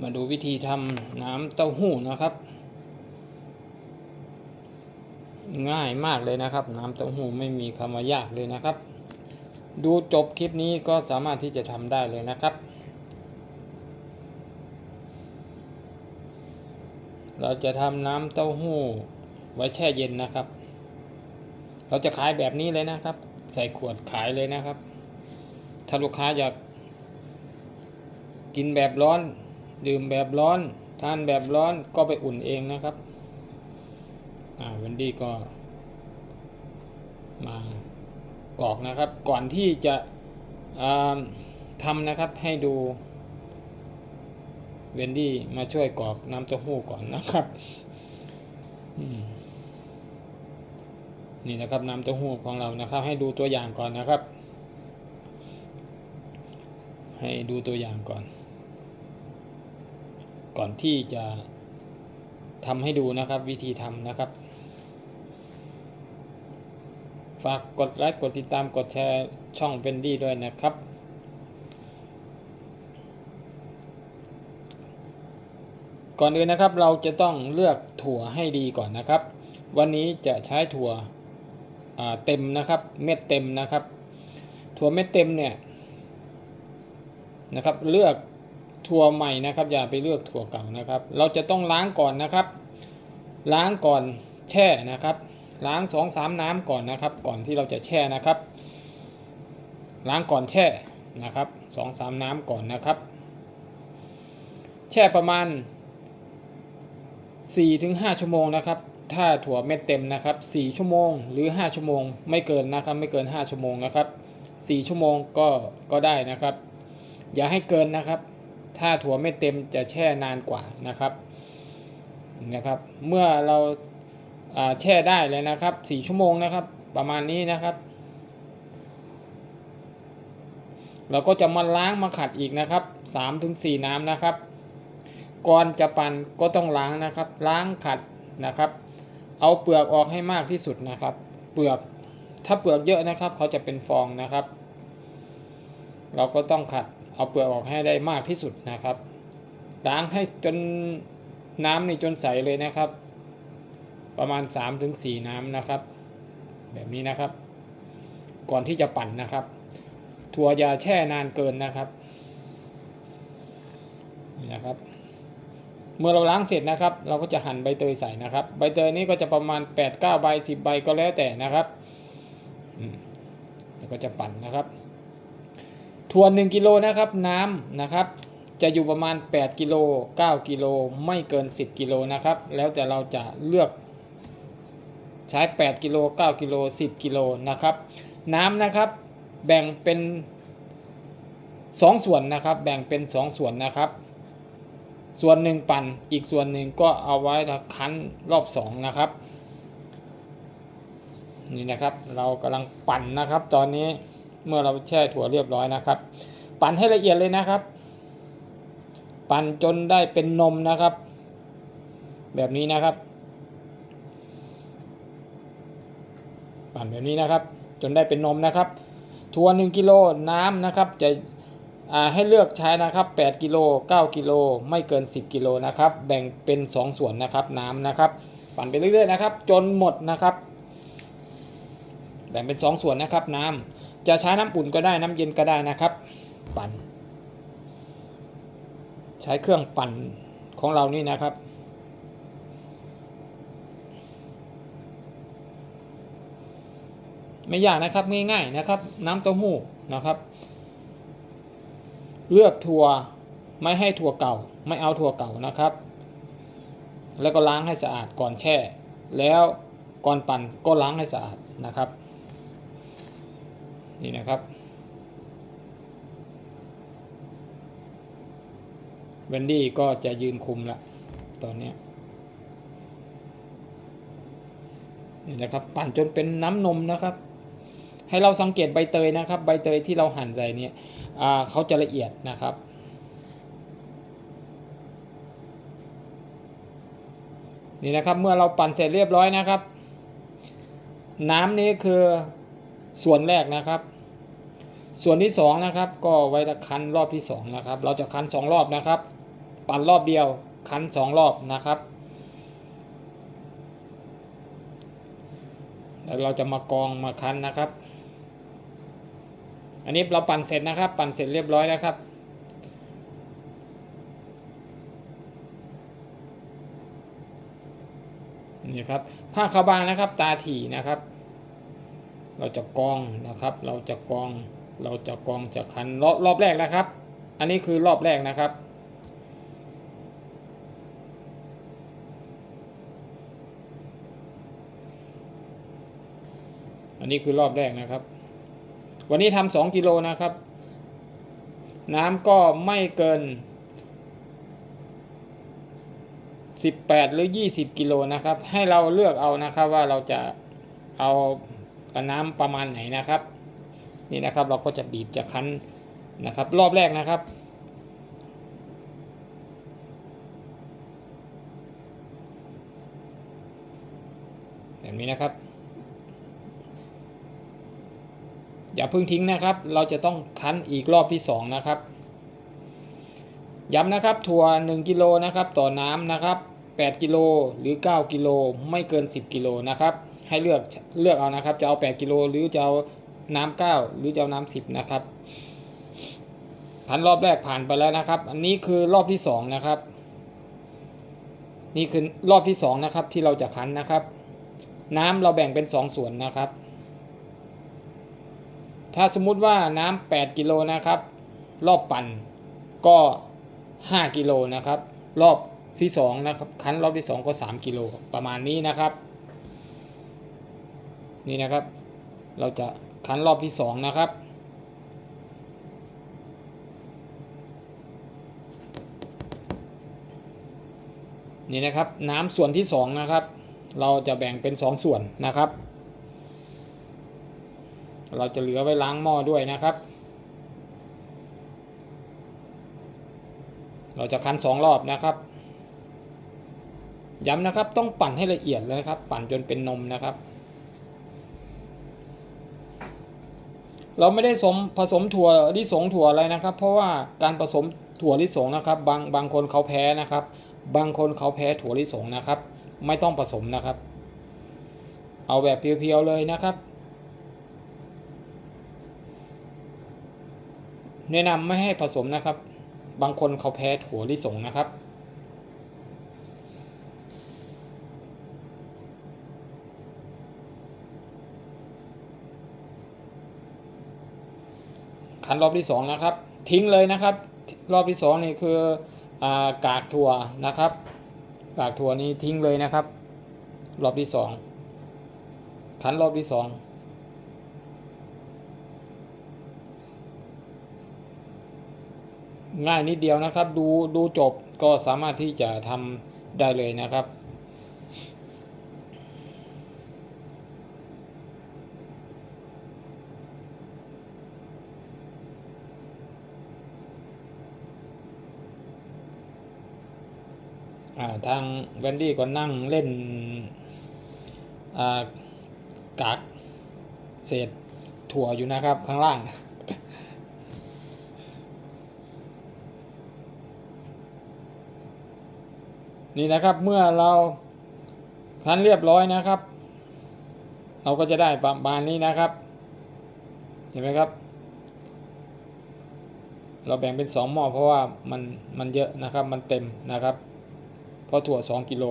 มาดูวิธีทำน้ำเต้าหู้นะครับ ง่ายมากเลยนะครับ น้ำเต้าหู้ไม่มีคำว่ายากเลยนะครับ ดูจบคลิปนี้ก็สามารถที่จะทำได้เลยนะครับ เราจะทำน้ำเต้าหู้ไว้แช่เย็นนะครับ เราจะขายแบบนี้เลยนะครับ ใส่ขวดขายเลยนะครับ ถ้าลูกค้าอยากกินแบบร้อน ดื่มแบบร้อน ทานแบบร้อนก็ไปอุ่นเองนะครับ อ่าวันดี้ก็มากรอกนะครับ ก่อนที่จะทำนะครับให้ดูเวนดี้มาช่วยกรอกน้ำเต้าหู้ก่อนนะครับนี่นะครับน้ำเต้าหู้ของเรานะครับ ให้ดูตัวอย่างก่อนนะครับ ให้ดูตัวอย่างก่อน ก่อนที่จะทำให้ดูนะครับวิธีทำนะครับ ฝากกดไลค์กดติดตามกดแชร์ช่องเวนดี้ด้วยนะครับ ก่อนอื่นนะครับเราจะต้องเลือกถั่วให้ดีก่อนนะครับ วันนี้จะใช้ถั่วเต็มนะครับเม็ดเต็มนะครับ ถั่วเม็ดเต็มเนี่ยนะครับเลือก ถั่วใหม่นะครับ อย่าไปเลือกถั่วเก่านะครับ เราจะต้องล้างก่อนนะครับ ล้างก่อนแช่นะครับ ล้างสองสามน้ำก่อนนะครับ ก่อนที่เราจะแช่นะครับ ล้างก่อนแช่นะครับสองสามน้ำก่อนนะครับ แช่ประมาณ 4-5 ชั่วโมงนะครับ ถ้าถั่วเม็ดเต็มนะครับ 4 ชั่วโมงหรือ 5 ชั่วโมง ไม่เกินนะครับ ไม่เกิน 5 ชั่วโมงนะครับ 4 ชั่วโมงก็ก็ได้นะครับ อย่าให้เกินนะครับ ถ้าถั่วไม่เต็มจะแช่นานกว่านะครับนะครับ เมื่อเราแช่ได้เลยนะครับ4ชั่วโมงนะครับ ประมาณนี้นะครับ เราก็จะมาล้างมาขัดอีกนะครับ3-4 น้ำนะครับ ก่อนจะปั่นก็ต้องล้างนะครับ ล้างขัดนะครับ เอาเปลือกออกให้มากที่สุดนะครับ เปลือกถ้าเปลือกเยอะนะครับ เขาจะเป็นฟองนะครับ เราก็ต้องขัด เอาเปลือกออกให้ได้มากที่สุดนะครับล้างให้จนน้ำนี่จนใสเลยนะครับ ประมาณ 3-4 น้ำนะครับ แบบนี้นะครับ ก่อนที่จะปั่นนะครับ ถั่วอย่าแช่นานเกินนะครับนี่นะครับ เมื่อเราล้างเสร็จนะครับ เราก็จะหั่นใบเตยใส่นะครับ ใบเตยนี้ก็จะประมาณ 8-9 ใบ 10 ใบก็แล้วแต่นะครับแล้วก็จะปั่นนะครับ ถั่ว1กิโลนะครับน้ำนะครับ จะอยู่ประมาณ 8กิโล9กิโลไม่เกิน 10กิโลนะครับ แล้วแต่เราจะเลือกใช้ 8กิโล9กิโล10กิโลนะครับ น้ำนะครับแบ่งเป็น 2 ส่วนนะครับ แบ่งเป็น 2 ส่วนนะครับ ส่วนหนึ่งปั่นอีกส่วนหนึ่งก็เอาไว้คั้นรอบสองนะครับนี่นะครับเรากำลังปั่นนะครับตอนนี้ เมื่อเราแช่ถั่วเรียบร้อยนะครับ ปั่นให้ละเอียดเลยนะครับ ปั่นจนได้เป็นนมนะครับ แบบนี้นะครับ ปั่นแบบนี้นะครับ จนได้เป็นนมนะครับ ถั่ว1กิโลน้ำนะครับจะให้เลือกใช้นะครับ 8 กิโล 9 กิโล ไม่เกิน 10 กิโลนะครับ แบ่งเป็น 2 ส่วนนะครับ น้ำนะครับ ปั่นไปเรื่อยๆนะครับ จนหมดนะครับ แบ่งเป็น 2 ส่วนนะครับ น้ำ จะใช้น้ำอุ่นก็ได้น้ำเย็นก็ได้นะครับ ปั่น ใช้เครื่องปั่นของเรานี่นะครับ ไม่ยากนะครับง่ายๆนะครับ น้ำเต้าหู้นะครับ เลือกถั่วไม่ให้ถั่วเก่า ไม่เอาถั่วเก่านะครับ แล้วก็ล้างให้สะอาดก่อนแช่ แล้วก่อนปั่นก็ล้างให้สะอาดนะครับ นี่นะครับเวนดี้ก็จะยืนคุมละตอนนี้นี่นะครับ ปั่นจนเป็นน้ำนมนะครับ ให้เราสังเกตใบเตยนะครับ ใบเตยที่เราหั่นใส่เนี่ยเขาจะละเอียดนะครับนี่นะครับเมื่อเราปั่นเสร็จเรียบร้อยนะครับ น้ำนี้คือ ส่วนแรกนะครับ ส่วนที่สองนะครับ ก็ไว้คันรอบที่สองนะครับ เราจะคันสองรอบนะครับ ปั่นรอบเดียว คันสองรอบนะครับแล้วเราจะมากองมาคันนะครับ อันนี้เราปั่นเสร็จนะครับ ปั่นเสร็จเรียบร้อยแล้วครับนี่ครับผ้าขาวบางนะครับ ตาถี่นะครับ เราจะกรองนะครับ เราจะกรอง เราจะกรองจากคันรอบรอบแรกนะครับ อันนี้คือรอบแรกนะครับ อันนี้คือรอบแรกนะครับ วันนี้ทำสองกิโลนะครับ น้ำก็ไม่เกิน18 หรือ 20 กิโลนะครับ ให้เราเลือกเอานะครับว่าเราจะเอา น้ำประมาณไหนนะครับ นี่นะครับเราก็จะบีบจะคั้นนะครับ รอบแรกนะครับ แบบนี้นะครับ อย่าเพิ่งทิ้งนะครับ เราจะต้องคั้นอีกรอบที่สองนะครับย้ำนะครับถั่ว1กิโลนะครับต่อน้ำนะครับ8กิโลหรือ 9กิโลไม่เกิน 10กิโลนะครับ ให้เลือกเลือกเอานะครับ จะเอา 8 กิโลหรือจะเอาน้ำ9หรือจะเอาน้ำ10นะครับคันรอบแรกผ่านไปแล้วนะครับ อันนี้คือรอบที่2นะครับ นี่คือรอบที่2นะครับที่เราจะคั้นนะครับ น้ำเราแบ่งเป็น2ส่วนนะครับ ถ้าสมมุติว่าน้ำ8กิโลนะครับ รอบปั่นก็ 5 กิโลนะครับ รอบที่2นะครับคั้นรอบที่ 2 ก็ 3 กิโลประมาณนี้นะครับ นี่นะครับ เราจะคั้นรอบที่2นะครับ นี่นะครับน้ำส่วนที่2นะครับ เราจะแบ่งเป็น2ส่วนนะครับ เราจะเหลือไว้ล้างหม้อด้วยนะครับ เราจะคั้นสองรอบนะครับย้ำนะครับต้องปั่นให้ละเอียดเลยนะครับ ปั่นจนเป็นนมนะครับ เราไม่ได้สมผสมถั่วลิสงถั่วอะไรนะครับ เพราะว่าการผสมถั่วลิสงนะครับ บางบางคนเขาแพ้นะครับ บางคนเขาแพ้ถั่วลิสงนะครับ ไม่ต้องผสมนะครับ เอาแบบเพียวๆเลยนะครับ แนะนำไม่ให้ผสมนะครับ บางคนเขาแพ้ถั่วลิสงนะครับ คันรอบที่สองนะครับ ทิ้งเลยนะครับ รอบที่สองนี่คืออากากถั่วนะครับ กากถั่วนี้ทิ้งเลยนะครับ รอบที่สองคันรอบที่สองง่ายนิดเดียวนะครับ ดูดูจบก็สามารถที่จะทำได้เลยนะครับ ทางแวนดี้ก็นั่งเล่นกากเศษถั่วอยู่นะครับข้างล่าง นี่นะครับเมื่อเราคั้นเรียบร้อยนะครับ เราก็จะได้ประมาณนี้นะครับ เห็นไหมครับ เราแบ่งเป็นสองหม้อเพราะว่ามันมันเยอะนะครับมันเต็มนะครับ เพราะถั่ว 2 กิโล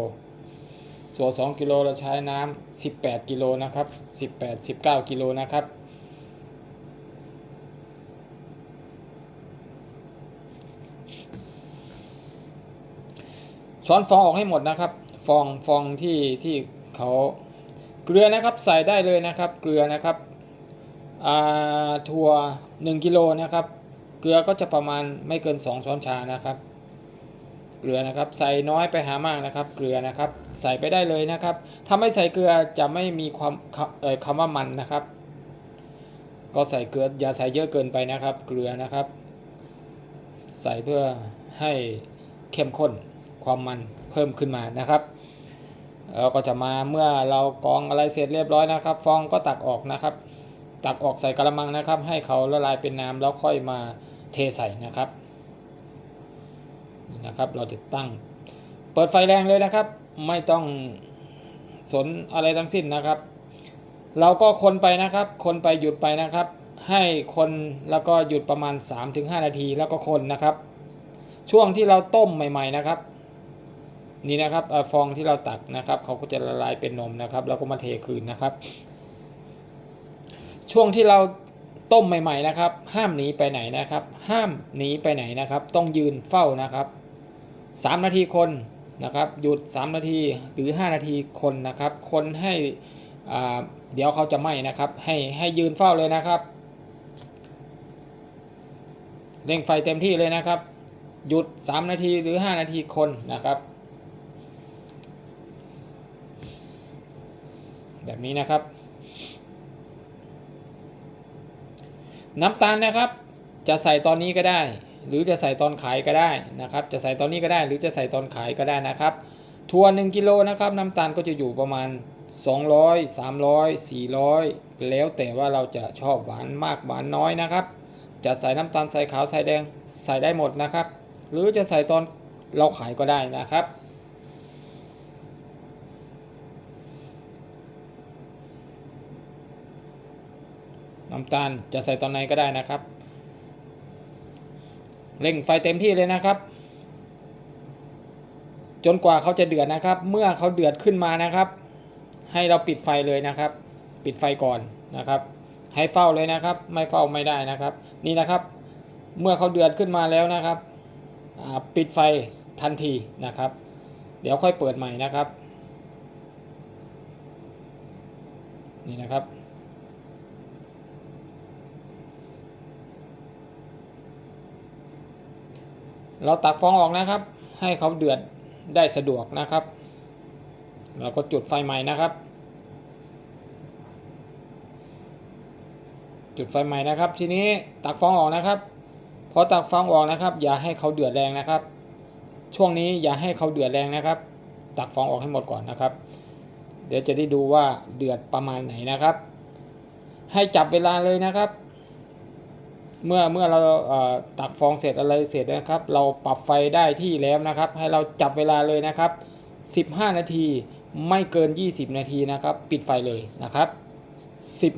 ส่วน2กิโลเราใช้น้ำ18 กิโลนะครับ 18 19 กิโลนะครับ ช้อนฟองออกให้หมดนะครับ ฟองฟองที่ที่เขาเกลือนะครับใส่ได้เลยนะครับ เกลือนะครับอ่าถั่ว 1 กิโลนะครับ เกลือก็จะประมาณไม่เกิน 2 ช้อนชานะครับ เกลือนะครับ ใส่น้อยไปหามากนะครับ เกลือนะครับ ใส่ไปได้เลยนะครับ ถ้าไม่ใส่เกลือจะไม่มีความเอ่อคำว่ามันนะครับ ก็ใส่เกลืออย่าใส่เยอะเกินไปนะครับ เกลือนะครับ ใส่เพื่อให้เข้มข้นความมันเพิ่มขึ้นมานะครับเราก็จะมาเมื่อเรากรองอะไรเสร็จเรียบร้อยนะครับ ฟองก็ตักออกนะครับ ตักออกใส่กระมังนะครับ ให้เขาละลายเป็นน้ำแล้วค่อยมาเทใส่นะครับ นะครับ เราจะตั้ง เปิดไฟแรงเลยนะครับ ไม่ต้องสนอะไรทั้งสิ้นนะครับ เราก็คนไปนะครับ คนไปหยุดไปนะครับ ให้คนแล้วก็หยุดประมาณ 3-5 นาทีแล้วก็คนนะครับ ช่วงที่เราต้มใหม่ ๆนะครับ นี่นะครับอฟองที่เราตักนะครับ เขาก็จะละลายเป็นนมนะครับ แล้วก็มาเทคืนนะครับ ช่วงที่เราต้มใหม่ ๆนะครับ ห้ามหนีไปไหนนะครับ ห้ามหนีไปไหนนะครับ ต้องยืนเฝ้านะครับ 3 นาทีคนนะครับหยุด 3 นาทีหรือ 5 นาทีคนนะครับ คนให้เดี๋ยวเขาจะไหม้นะครับให้ให้ยืนเฝ้าเลยนะครับเร่งไฟเต็มที่เลยนะครับ หยุด 3 นาทีหรือ 5 นาทีคนนะครับ แบบนี้นะครับ น้ำตาลนะครับ จะใส่ตอนนี้ก็ได้ หรือจะใส่ตอนขายก็ได้นะครับ จะใส่ตอนนี้ก็ได้ หรือจะใส่ตอนขายก็ได้นะครับทัว1กิโลนะครับน้ำตาลก็จะอยู่ประมาณ 200 300 400 แล้วแต่ว่าเราจะชอบหวานมากหวานน้อยนะครับ จะใส่น้ำตาลใส่ขาวใส่แดงใส่ได้หมดนะครับ หรือจะใส่ตอนเราขายก็ได้นะครับน้ำตาลจะใส่ตอนไหนก็ได้นะครับ เร่งไฟเต็มที่เลยนะครับ จนกว่าเขาจะเดือดนะครับ เมื่อเขาเดือดขึ้นมานะครับ ให้เราปิดไฟเลยนะครับ ปิดไฟก่อนนะครับ ให้เฝ้าเลยนะครับ ไม่เฝ้าไม่ได้นะครับ นี่นะครับ เมื่อเขาเดือดขึ้นมาแล้วนะครับปิดไฟทันทีนะครับ เดี๋ยวค่อยเปิดใหม่นะครับ นี่นะครับ เราตักฟองออกนะครับ ให้เขาเดือดได้สะดวกนะครับ เราก็จุดไฟใหม่นะครับ จุดไฟใหม่นะครับ ทีนี้ตักฟองออกนะครับพอตักฟองออกนะครับ อย่าให้เขาเดือดแรงนะครับ ช่วงนี้อย่าให้เขาเดือดแรงนะครับ ตักฟองออกให้หมดก่อนนะครับ เดี๋ยวจะได้ดูว่าเดือดประมาณไหนนะครับ ให้จับเวลาเลยนะครับ เมื่อเมื่อเราเตักฟองเสร็จอะไรเสร็จนะครับ เราปรับไฟได้ที่แล้วนะครับ ให้เราจับเวลาเลยนะครับ 15 นาทีไม่เกิน 20 นาทีนะครับ ปิดไฟเลยนะครับ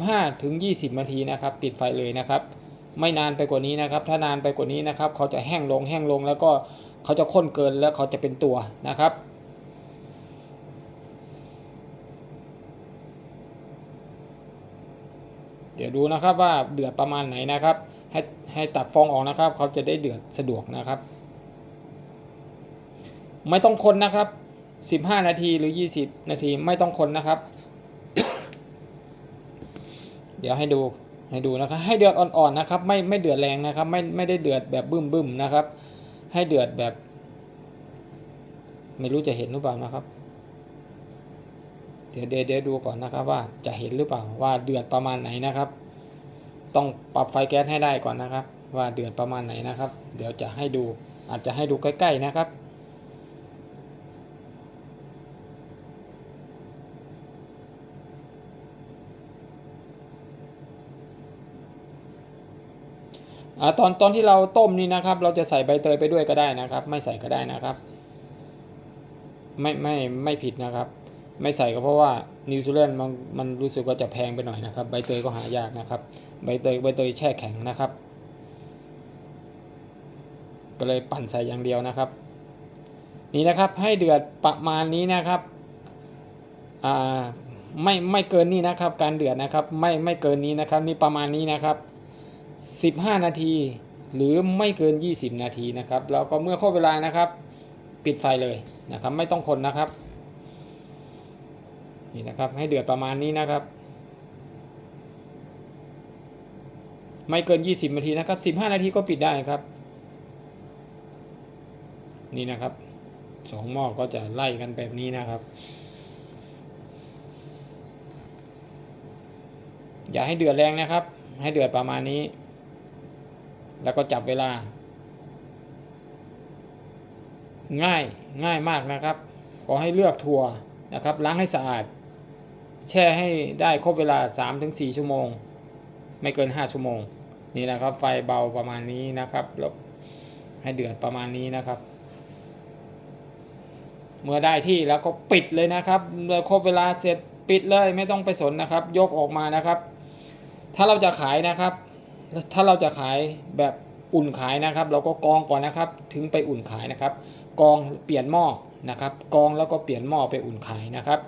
15ถึง20 นาทีนะครับ ปิดไฟเลยนะครับ ไม่นานไปกว่านี้นะครับ ถ้านานไปกว่านี้นะครับ เขาจะแห้งลงแห้งลงแล้วก็เขาจะข้นเกินแล้วเขาจะเป็นตัวนะครับ ดี๋ยวดูนะครับว่าเดือดประมาณไหนนะครับ ให้ให้ตักฟองออกนะครับ เขาจะได้เดือดสะดวกนะครับ ไม่ต้องคนนะครับ 15 นาทีหรือ 20 นาทีไม่ต้องคนนะครับ เดี๋ยวให้ดูให้ดูนะครับ ให้เดือดอ่อนๆนะครับ ไม่ไม่เดือดแรงนะครับ ไม่ไม่ได้เดือดแบบบึ้มบึ้มๆนะครับ ให้เดือดแบบ ไม่รู้จะเห็นหรือเปล่านะครับ เดี๋ยวเดี๋ยวดูก่อนนะครับว่าจะเห็นหรือเปล่าว่าเดือดประมาณไหนนะครับ ต้องปรับไฟแก๊สให้ได้ก่อนนะครับ ว่าเดือดประมาณไหนนะครับ เดี๋ยวจะให้ดูอาจจะให้ดูใกล้ๆนะครับอตอนตอนที่เราต้มนี่นะครับ เราจะใส่ใบเตยไปด้วยก็ได้นะครับ ไม่ใส่ก็ได้นะครับ ไม่ไม่ไม่ผิดนะครับ ไม่ใส่ก็เพราะว่านิวซีแลนด์มันมันรู้สึกว่าจะแพงไปหน่อยนะครับ ใบเตยก็หายากนะครับ ใบเตยใบเตยแช่แข็งนะครับ ก็เลยปั่นใส่อย่างเดียวนะครับ นี่นะครับให้เดือดประมาณนี้นะครับอ่าไม่ไม่เกินนี้นะครับ การเดือดนะครับ ไม่ไม่เกินนี้นะครับ นี่ประมาณนี้นะครับ 15 นาที หรือไม่เกิน 20 นาทีนะครับ แล้วก็เมื่อครบเวลานะครับ ปิดไฟเลยนะครับ ไม่ต้องคนนะครับ นี่นะครับให้เดือดประมาณนี้นะครับ ไม่เกิน 20 นาทีนะครับ 15 นาทีก็ปิดได้ครับ นี่นะครับสองหม้อก็จะไล่กันแบบนี้นะครับ อย่าให้เดือดแรงนะครับ ให้เดือดประมาณนี้ แล้วก็จับเวลา ง่ายง่ายมากนะครับ ขอให้เลือกถั่วนะครับ ล้างให้สะอาด แช่ให้ได้ครบเวลา 3-4 ชั่วโมง ไม่เกิน 5 ชั่วโมง นี่นะครับ ไฟเบาประมาณนี้นะครับแล้วให้เดือดประมาณนี้นะครับ เมื่อได้ที่แล้วก็ปิดเลยนะครับเมื่อครบเวลาเสร็จปิดเลยไม่ต้องไปสนนะครับ ยกออกมานะครับ ถ้าเราจะขายนะครับ ถ้าเราจะขายแบบอุ่นขายนะครับ เราก็กองก่อนนะครับ ถึงไปอุ่นขายนะครับ กองเปลี่ยนหม้อนะครับ กองแล้วก็เปลี่ยนหม้อไปอุ่นขายนะครับ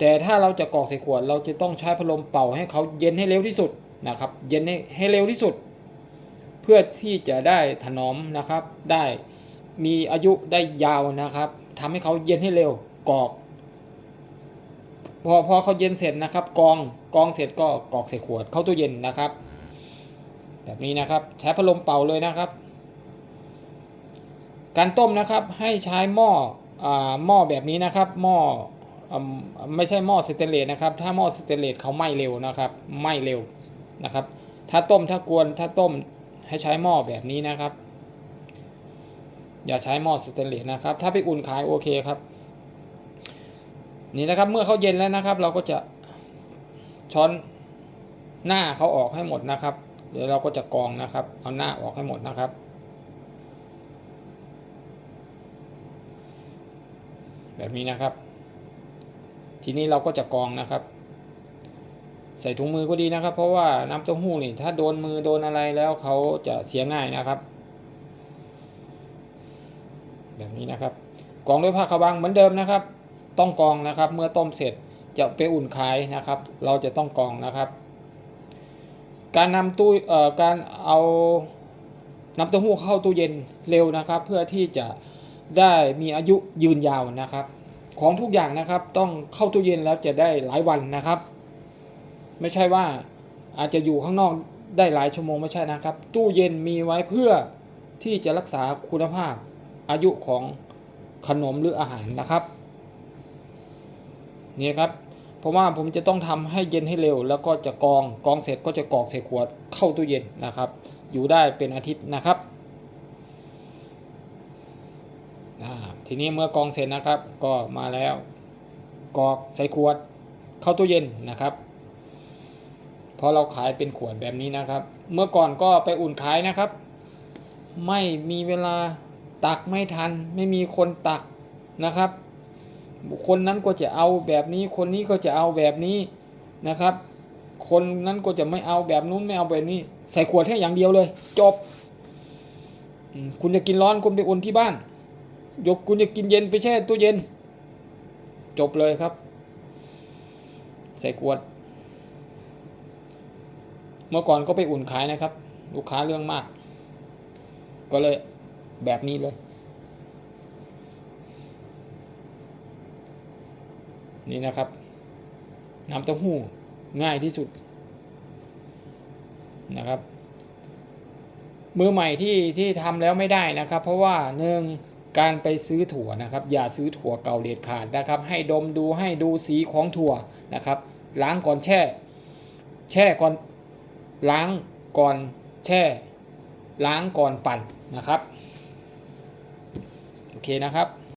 แต่ถ้าเราจะกรอกใส่ขวด เราจะต้องใช้พัดลมเป่าให้เขาเย็นให้เร็วที่สุดนะครับ เย็นให้ให้เร็วที่สุด เพื่อที่จะได้ถนอมนะครับ ได้มีอายุได้ยาวนะครับทำให้เขาเย็นให้เร็วกรอก พอพอเขาเย็นเสร็จนะครับกองกองเสร็จก็กรอกใส่ขวดเข้าตู้เย็นนะครับ แบบนี้นะครับใช้พัดลมเป่าเลยนะครับ การต้มนะครับให้ใช้หม้ออหม้อแบบนี้นะครับ หม้อ ไม่ใช่หม้อสเตนเลสนะครับ ถ้าหม้อสเตนเลสเขาไหม้เร็วนะครับไหม้เร็วนะครับ ถ้าต้มถ้ากวนถ้าต้มให้ใช้หม้อแบบนี้นะครับ อย่าใช้หม้อสเตนเลสนะครับ ถ้าไปอุ่นขายโอเคครับ นี่นะครับเมื่อเขาเย็นแล้วนะครับ เราก็จะช้อนหน้าเขาออกให้หมดนะครับ เดี๋ยวเราก็จะกรองนะครับ เอาหน้าออกให้หมดนะครับแบบนี้นะครับ ทีนี้เราก็จะกรองนะครับ ใส่ถุงมือก็ดีนะครับ เพราะว่าน้ำเต้าหู้นี่ถ้าโดนมือโดนอะไรแล้วเขาจะเสียง่ายนะครับ แบบนี้นะครับกรองด้วยผ้าขาวบางเหมือนเดิมนะครับ ต้องกรองนะครับ เมื่อต้มเสร็จจะไปอุ่นขายนะครับ เราจะต้องกรองนะครับ การนำตู้เอ่อการเอาน้ำเต้าหู้เข้าตู้เย็นเร็วนะครับ เพื่อที่จะได้มีอายุยืนยาวนะครับ ของทุกอย่างนะครับต้องเข้าตู้เย็นแล้วจะได้หลายวันนะครับ ไม่ใช่ว่าอาจจะอยู่ข้างนอกได้หลายชั่วโมงไม่ใช่นะครับ ตู้เย็นมีไว้เพื่อที่จะรักษาคุณภาพอายุของขนมหรืออาหารนะครับนี่ครับเพราะว่าผมจะต้องทำให้เย็นให้เร็ว แล้วก็จะกองกองเสร็จก็จะกรอกใส่ขวดเข้าตู้เย็นนะครับ อยู่ได้เป็นอาทิตย์นะครับอ่า ทีนี้เมื่อกองเสร็จนะครับ ก็มาแล้วกรอกใส่ขวดเข้าตู้เย็นนะครับเพราะเราขายเป็นขวดแบบนี้นะครับ เมื่อก่อนก็ไปอุ่นขายนะครับ ไม่มีเวลาตักไม่ทัน ไม่มีคนตักนะครับคคลนั้นก็จะเอาแบบนี้ คนนี้ก็จะเอาแบบนี้นะครับ คนนั้นก็จะไม่เอาแบบนู้นไม่เอาแบบนี้ ใส่ขวดแค่อย่างเดียวเลย จบ คุณจะกินร้อนคุณไปอุ่นที่บ้าน ยกคุณจะกินเย็นไปแช่ตู้เย็น จบเลยครับ ใส่ขวด เมื่อก่อนก็ไปอุ่นขายนะครับ ลูกค้าเรื่องมาก ก็เลยแบบนี้เลย นี่นะครับ น้ำเต้าหู้ง่ายที่สุดนะครับ มือใหม่ที่ที่ทำแล้วไม่ได้นะครับ เพราะว่าหนึ่ง การไปซื้อถั่วนะครับ อย่าซื้อถั่วเก่าเด็ดขาดนะครับ ให้ดมดูให้ดูสีของถั่วนะครับ ล้างก่อนแช่ แช่ก่อนล้างก่อนแช่ ล้างก่อนปั่นนะครับ โอเคนะครับ